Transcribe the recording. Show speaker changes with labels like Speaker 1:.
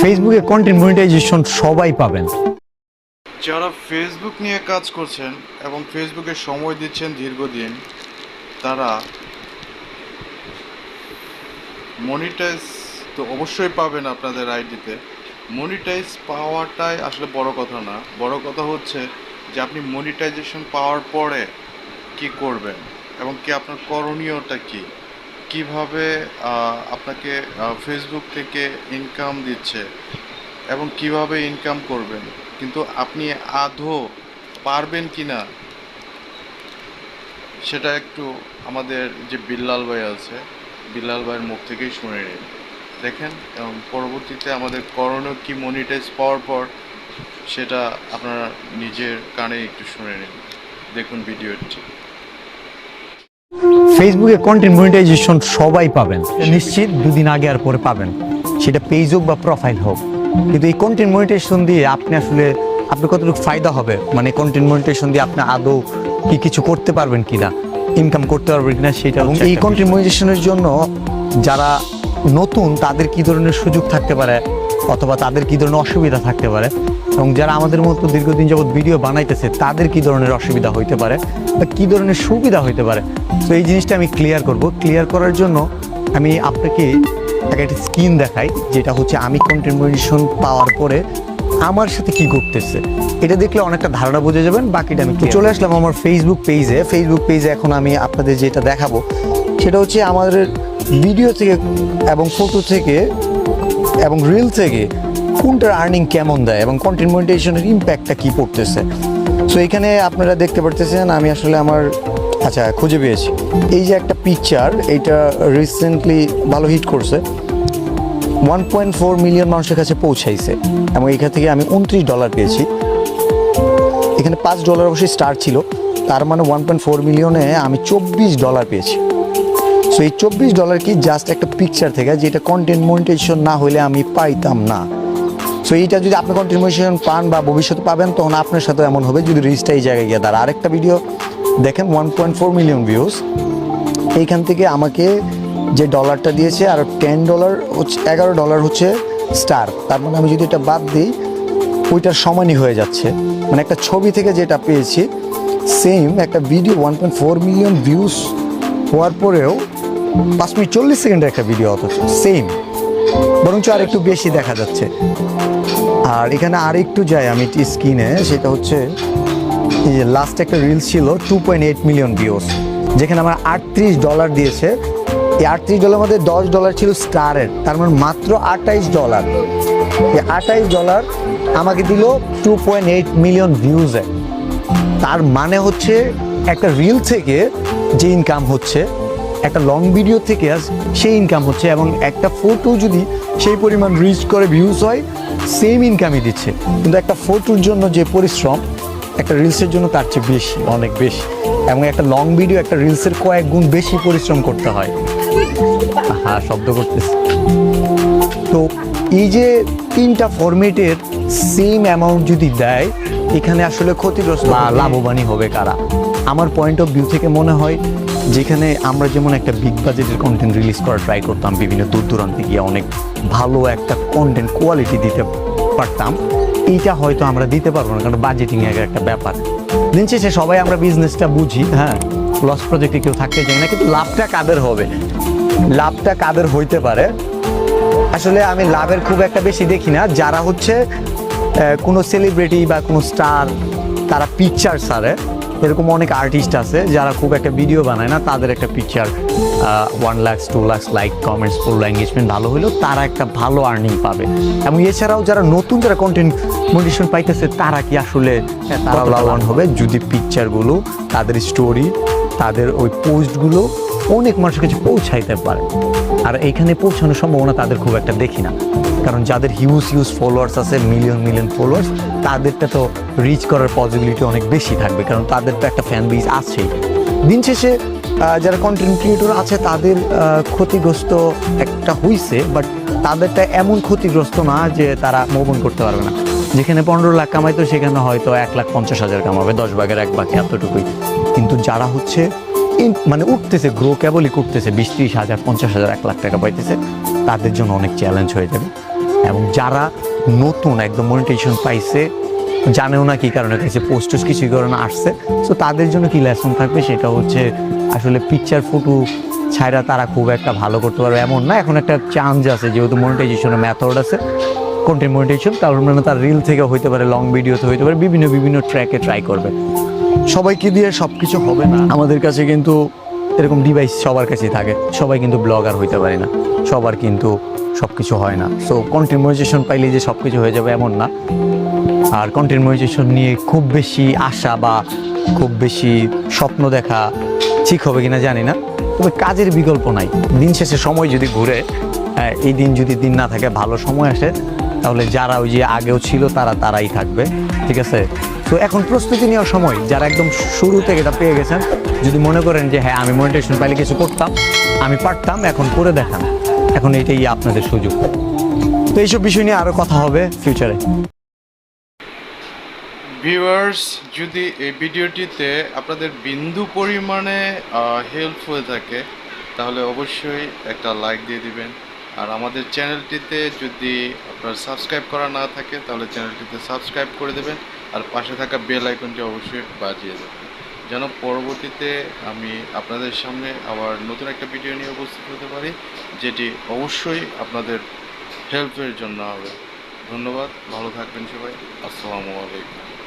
Speaker 1: ফেসবুকে content monetization সবাই পাবেন।
Speaker 2: যারা ফেসবুক নিয়ে কাজ করছেন এবং ফেসবুকে সময় দিচ্ছেন দীর্ঘদিন, তারা মনিটাইজ তো অবশ্যই পাবেন আপনাদের আইডিতে। মনিটাইজ পাওয়াটাই আসলে বড় কথা না। বড় কথা হচ্ছে যে আপনি মনিটাইজেশন পাওয়ার পরে কি করবেন এবং কি আপনার করণীয়টা কি? কীভাবে আপনাকে ফেসবুক থেকে ইনকাম দিচ্ছে এবং কীভাবে ইনকাম করবেন? কিন্তু আপনি আধো পারবেন কি না সেটা একটু আমাদের যে বিল্লাল ভাই আছে, বিল্লাল ভাইয়ের মুখ থেকেই শুনে নিন। দেখেন, এবং পরবর্তীতে আমাদের করণীয় কি মনিটাইজ পাওয়ার পর, সেটা আপনারা নিজের কানে একটু শুনে নিন। দেখুন ভিডিওটি
Speaker 1: ফেসবুকে কন্টেন্ট মনিটাইজেশন সবাই পাবেন। নিশ্চিত দুদিন আগে আর পরে পাবেন। সেটা পেজ হোক বা প্রোফাইল হোক। কিন্তু এই কন্টেন্ট মনিটাইজেশন দিয়ে আপনি আসলে আপনার কতটুকু ফায়দা হবে? মানে কন্টেন্ট মনিটাইজেশন দিয়ে আপনি আদৌ কি কিছু করতে পারবেন কিনা? ইনকাম করতে পারবেন কিনা সেটা এবং এই কন্টেন্ট মনিটাইজেশনের জন্য যারা নতুন তাদের কি ধরনের সুযোগ থাকতে পারে অথবা তাদের কি ধরনের অসুবিধা থাকতে পারে এবং যারা আমাদের মতো দীর্ঘদিন যাবত ভিডিও বানাইতেছে তাদের কি ধরনের অসুবিধা হইতে পারে বা কী ধরনের সুবিধা হইতে পারে? তো এই জিনিসটা আমি ক্লিয়ার করব। ক্লিয়ার করার জন্য আমি আপনাকে একটা স্ক্রিন দেখাই যেটা হচ্ছে আমি কন্টেন্ট পাওয়ার পরে আমার সাথে কি ঘটতেছে। এটা দেখলে অনেকটা ধারণা বুঝে যাবেন বাকিটা আমি চলে আসলাম আমার ফেসবুক পেজে ফেসবুক পেজে এখন আমি আপনাদের যেটা দেখাবো সেটা হচ্ছে আমাদের ভিডিও থেকে এবং ফটো থেকে এবং রিল থেকে কোনটার আর্নিং কেমন দেয় এবং কন্টেন্ট মনিটাইজেশনের ইম্প্যাক্টটা কী পড়তেছে? সো এখানে আপনারা দেখতে পারতেছেন, আমি আসলে আমার আচ্ছা খুঁজে পেয়েছি। এই যে একটা পিকচার এইটা রিসেন্টলি ভালো হিট করছে। ওয়ান পয়েন্ট ফোর মিলিয়ন মানুষের কাছে পৌঁছাইছে এবং এখান থেকে আমি উনত্রিশ ডলার পেয়েছি। এখানে পাঁচ ডলার অবশ্যই স্টার ছিল। তার মানে ওয়ান পয়েন্ট ফোর মিলিয়নে আমি চব্বিশ ডলার পেয়েছি। সো এই চব্বিশ ডলার কি জাস্ট একটা পিকচার থেকে যেটা কন্টেন্ট মনিটাইজেশন না হলে আমি পাইতাম না। সো এইটা যদি আপনি কন্টেন্ট মনিটাইজেশন পান বা ভবিষ্যতে পাবেন, তখন আপনার সাথে এমন হবে যদি রিচটা এই জায়গায় গিয়ে দাঁড়া আরেকটা ভিডিও দেখেন one point four million views এইখান থেকে আমাকে যে ডলারটা দিয়েছে, আর টেন ডলার হচ্ছে, এগারো ডলার হচ্ছে স্টার তার মানে আমি যদি এটা বাদ দিই, ওইটার সমানই হয়ে যাচ্ছে। মানে একটা ছবি থেকে যেটা পেয়েছি সেম একটা video one point four million views হওয়ার পরেও পাঁচ মিনিট চল্লিশ সেকেন্ডের একটা ভিডিও অথচ সেম বরঞ্চ আর একটু বেশি দেখা যাচ্ছে। আর এখানে আর একটু যাই আমি স্ক্রিনে সেটা হচ্ছে এই যে লাস্ট একটা রিলস ছিল two point eight million views যেখানে আমার আটত্রিশ ডলার দিয়েছে। এই আটত্রিশ ডলার মধ্যে দশ ডলার ছিল স্টারের তার মানে মাত্র আটাইশ ডলার এই আটাইশ ডলার আমাকে দিল টু পয়েন্ট এইট মিলিয়ন ভিউজে তার মানে হচ্ছে একটা রিল থেকে যে ইনকাম হচ্ছে একটা লং ভিডিও থেকে আস সেই ইনকাম হচ্ছে এবং একটা ফটো যদি সেই পরিমাণ রিচ করে ভিউজ হয় সেম ইনকামই দিচ্ছে। কিন্তু একটা ফটোর জন্য যে পরিশ্রম একটা রিলসের জন্য তার চেয়ে বেশি অনেক বেশি। এবং একটা লং ভিডিও একটা রিলসের কয়েক গুণ বেশি পরিশ্রম করতে হয়। হ্যাঁ শব্দ করতেছে। তো এই যে তিনটা ফরম্যাটের সেম অ্যামাউন্ট যদি দেয় এখানে আসলে ক্ষতিগ্রস্ত লাভবানই হবে কারা? আমার পয়েন্ট অফ ভিউ থেকে মনে হয় যেখানে আমরা যেমন একটা বিগ বাজেটের কন্টেন্ট রিলিজ করা ট্রাই করতাম, বিভিন্ন দূর দূরান্তে গিয়ে অনেক ভালো একটা কন্টেন্ট কোয়ালিটি দিতে পারতাম। এইটা হয়তো আমরা দিতে পারব না, কারণ বাজেটিং এর একটা ব্যাপার। দিন শেষে সবাই আমরা বিজনেসটা বুঝি হ্যাঁ? লস প্রজেক্টে কেউ থাকতে চাই না, কিন্তু লাভটা কাদের হবে? লাভটা কাদের হইতে পারে? আসলে আমি লাভের খুব একটা বেশি দেখি না। যারা হচ্ছে কোনো সেলিব্রিটি বা কোনো স্টার তারা পিকচার সারে এরকম অনেক আর্টিস্ট আছে যারা খুব একটা ভিডিও বানায় না তাদের একটা picture one lakhs two lakhs like comments full engagement ভালো হলেও তারা একটা ভালো আর্নিং পাবে। এবং এছাড়াও যারা নতুন যারা কন্টেন্ট মোটিভেশন পাইতেছে তারা কি আসলে তারা লাভবান হবে? যদি পিকচারগুলো তাদের স্টোরি তাদের ওই পোস্টগুলো অনেক মানুষের কাছে পৌঁছাইতে পারে। আর এইখানে পৌঁছানোর সম্ভাবনা তাদের খুব একটা দেখি না। কারণ যাদের হিউজ হিউজ ফলোয়ার্স আছে মিলিয়ন মিলিয়ন ফলোয়ার্স তাদেরটা তো রিচ করার পসিবিলিটি অনেক বেশি থাকবে। কারণ তাদের তো একটা ফ্যান বেস আছেই। দিন শেষে যারা কন্টেন্ট ক্রিয়েটর আছে, তাদের ক্ষতিগ্রস্ত একটা হইছে বাট তাদেরটা এমন ক্ষতিগ্রস্ত না যে তারা মোবন করতে পারবে না। যেখানে পনেরো লাখ কামাইতো সেখানে হয়তো এক লাখ পঞ্চাশ হাজার কামাবে, দশ ভাগের এক ভাগে এতটুকুই। কিন্তু যারা হচ্ছে মানে উঠতেছে গ্রো কেবলই করতেছে, বিশ ত্রিশ হাজার, পঞ্চাশ হাজার, এক লাখ টাকা পাইতেছে। তাদের জন্য অনেক চ্যালেঞ্জ হয়ে যাবে। এবং যারা নতুন একদম মনিটেশন পাইছে, জানেও না কি কারণে পাইছে পোস্টার্স কিছুই কারণে আসছে। তো তাদের জন্য কি লেসন থাকবে? সেটা হচ্ছে আসলে পিকচার ফটো ছাইরা তারা খুব একটা ভালো করতে পারবে। এমন না, এখন একটা চান্স আছে, যেহেতু মনিটাইজেশনের মেথড আছে কন্টেন্ট মনিটাইজেশন তার মানে তার রিল থেকে হইতে পারে লং ভিডিওতে হইতে পারে, বিভিন্ন বিভিন্ন ট্র্যাকে ট্রাই করবে। সবাইকে দিয়ে সব কিছু হবে না। আমাদের কাছে কিন্তু এরকম ডিভাইস সবার কাছেই থাকে। সবাই কিন্তু ব্লগার হইতে পারে না। সবার কিন্তু সব কিছু হয় না। সো কন্টেন্ট পাইলে যে সব কিছু হয়ে যাবে এমন না। আর কন্টেন্ট নিয়ে খুব বেশি আশা বা খুব বেশি স্বপ্ন দেখা ঠিক হবে কিনা জানি না। তবে কাজের বিকল্প নাই। দিন শেষে সময় যদি ঘুরে আহ, এই দিন যদি দিন না থাকে ভালো সময় আসে তাহলে যারা ওই যে আগেও ছিল তারা তারাই থাকবে। ঠিক আছে? তো এখন প্রস্তুতি নেওয়ার সময় যারা একদম শুরু থেকে এটা পেয়ে গেছেন, যদি মনে করেন যে হ্যাঁ আমি মনিটেশন পাইলে কিছু করতাম, আমি পারতাম, এখন করে দেখান। এখন এটাই আপনাদের সুযোগ। তো এইসব বিষয় নিয়ে আরও কথা হবে ফিউচারে
Speaker 2: ভিউয়ার্স, যদি এই ভিডিওটিতে আপনাদের বিন্দু পরিমাণে হেল্প হয়ে থাকে, তাহলে অবশ্যই একটা লাইক দিয়ে দিবেন। আর আমাদের চ্যানেলটিতে যদি আপনার সাবস্ক্রাইব করা না থাকে, তাহলে চ্যানেলটিতে সাবস্ক্রাইব করে দেবেন। আর পাশে থাকা বেল আইকনটি অবশ্যই বাজিয়ে দেবেন। যেন পরবর্তীতে আমি আপনাদের সামনে আবার নতুন একটা ভিডিও নিয়ে উপস্থিত হতে পারি, যেটি অবশ্যই আপনাদের হেল্পের জন্য হবে। ধন্যবাদ, ভালো থাকবেন সবাই। আসসালামু আলাইকুম।